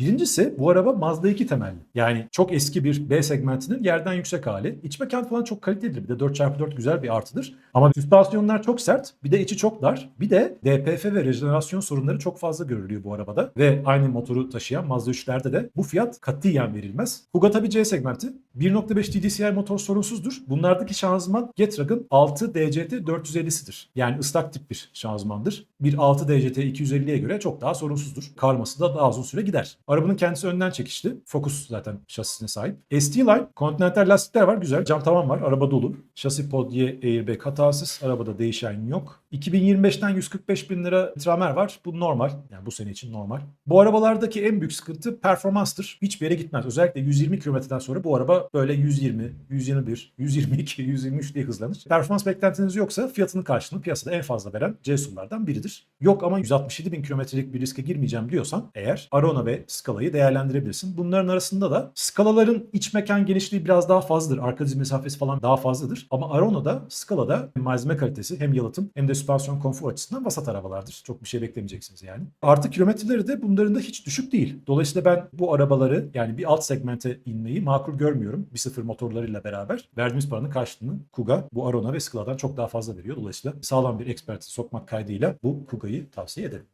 Birincisi bu araba Mazda 2 temelli. Yani çok eski bir B segmentinin yerden yüksek hali. İç mekan falan çok kalitelidir. Bir de 4x4 güzel bir artıdır. Ama süspansiyonlar çok sert. Bir de içi çok dar. Bir de DPF ve rejenerasyon sorunları çok fazla görülüyor bu arabada. Ve aynı motoru taşıyan Mazda 3'lerde de bu fiyat katiyen verilmez. Kuga tabii C segmenti. 1.5 TDCI motor sorunsuzdur. Bunlardaki şanzıman Getrag'ın 6 DCT 450'sidir. Yani ıslak tip bir şanzımandır. Bir 6 DCT 250'ye göre çok daha sorunsuzdur. Karması da daha uzun süre gider. Arabanın kendisi önden çekişli. Focus zaten şasisine sahip. ST Line, Continental lastikler var. Güzel. Cam tavan var. Araba dolu. Şasi podye airbag hatasız. Arabada değişen yok. 2025'ten 145 bin lira tramer var. Bu normal. Yani bu sene için normal. Bu arabalardaki en büyük sıkıntı performanstır. Hiçbir yere gitmez. Özellikle 120 kilometreden sonra bu araba böyle 120, 121, 122, 123 diye hızlanır. Performans beklentiniz yoksa fiyatının karşılığını piyasada en fazla veren C-SUV'lardan biridir. Yok ama 167 bin kilometrelik bir riske girmeyeceğim diyorsan eğer Arona ve Scala'yı değerlendirebilirsin. Bunların arasında da Scala'ların iç mekan genişliği biraz daha fazladır. Arka diz mesafesi falan daha fazladır. Ama Arona'da, Scala'da malzeme kalitesi hem yalıtım hem de süspansiyon konfor açısından vasat arabalardır. Çok bir şey beklemeyeceksiniz yani. Artı kilometreleri de bunların da hiç düşük değil. Dolayısıyla ben bu arabaları yani bir alt segmente inmeyi makul görmüyorum. 1.0 motorlarıyla beraber. Verdiğimiz paranın karşılığını Kuga, bu Arona ve Scala'dan çok daha fazla veriyor. Dolayısıyla sağlam bir ekspertiz sokmak kaydıyla bu Kuga'yı tavsiye ederim.